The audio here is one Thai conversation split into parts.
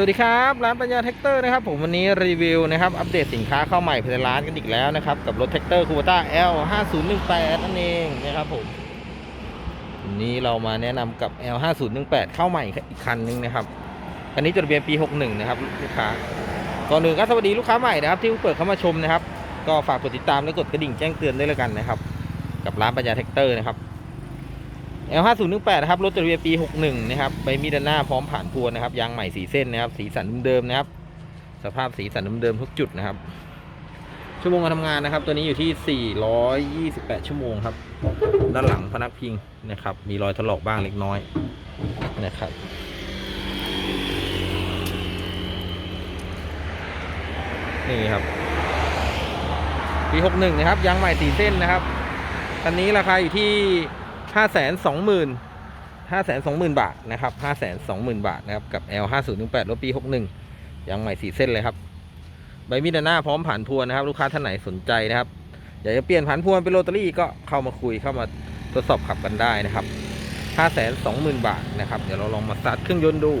วัสดีครับ ร้านปัญญาแท็กเตอร์นะครับผมวันนี้รีวิวนะครับอัปเดตสินค้าเข้าใหม่ภายในร้านกันอีกแล้วนะครับ กับรถแท็กเตอร์คูปต้า L 5 0 1 8นั่นเองนะครับผมวันนี้เรามาแนะนำกับ L 5 0 1 8เข้าใหม่อีกคันนึงนะครับคันนี้จดทะเบียนปี 61 นะครับลูกค้าก่อนหนึ่งก็สวัสดีลูกค้าใหม่นะครับที่เพิ่งเปิดเข้ามาชมนะครับ ก็ฝากกดติดตามและกดกระดิ่งแจ้งเตือนด้วยแล้วกันนะครับ กับร้านปัญญาแท็กเตอร์นะครับ L 5 0 1 8นะครับรถจดทะเบียนปี 61 นะครับใบมีด้านหน้าพร้อมผ่านพรวนนะครับยางใหม่สีเส้นนะครับ สีสันเดิมๆนะครับ สภาพสีสันเดิมๆทุกจุดนะครับ ชั่วโมงการทำงานนะครับ ตัวนี้อยู่ที่ 428 ชั่วโมงครับ ด้านหลังพนักพิงนะครับ มีรอยถลอกบ้างเล็กน้อยนะครับนี่ครับปี 61 นะครับยางใหม่สีเส้นนะครับคันนี้ราคาอยู่ที่ ห้าแสนสองหมื่นห้าแสนสองหมื่นบาทนะครับห้าแสนสองหมื่นบาทนะครับกับ L ห้าศูนย์หนึ่งแปดรถปีหกหนึ่งยางใหม่สี่เส้นเลยครับใบมีดหน้าพร้อมผ่านพวนนะครับ ลูกค้าท่านไหนสนใจนะครับอยากจะเปลี่ยนผ่านพวนเป็นโรตารี่ก็เข้ามาคุยเข้ามาทดสอบขับกันได้นะครับห้าแสนสองหมื่นบาทนะครับ เดี๋ยวเราลองมาสตาร์ทเครื่องยนต์ดู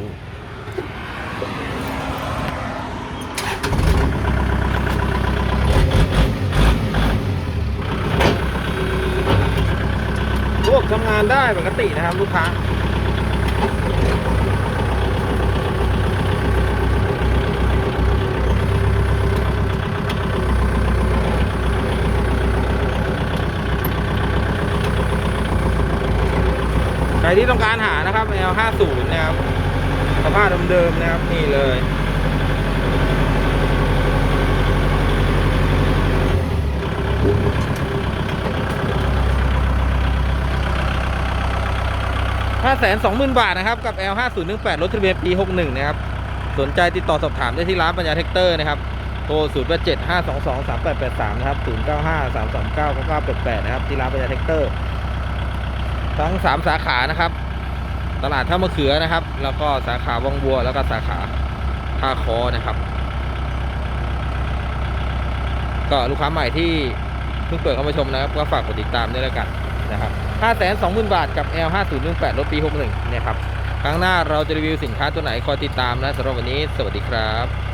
พวกทำงานได้ปกตินะครับลูกค้าใครที่ต้องการหานะครับ L50 นะครับสภาพเดิมๆนะครับนี่เลย 5 2 0 0 0 0 บาทนะครับ กับ L 5 0 1 8 รถทะเบียนปี 61 นะครับ สนใจติดต่อสอบถามได้ที่ร้านปัญญาแท็กเตอร์นะครับ โทร0 8 7 5 2 2 3 8 8 3 นะครับ 0 9 5 3 3 9 9 9 8 8 นะครับ ที่ร้านปัญญาแท็กเตอร์ ทั้ง 3 สาขานะครับ ตลาดท่ามะเขือนะครับ แล้วก็สาขาวังบัว แล้วก็สาขาท่าคอนะครับ ก็ลูกค้าใหม่ที่เพิ่งเปิดเข้ามาชมนะครับ ก็ฝากกดติดตามด้วยแล้วกัน นะครับ5 2 0 0 0 0 บาทกับ L 5 0 1 8รถปี 61นะครับ ครั้งหน้าเราจะรีวิวสินค้าตัวไหนคอยติดตามนะสำหรับวันนี้ สวัสดีครับ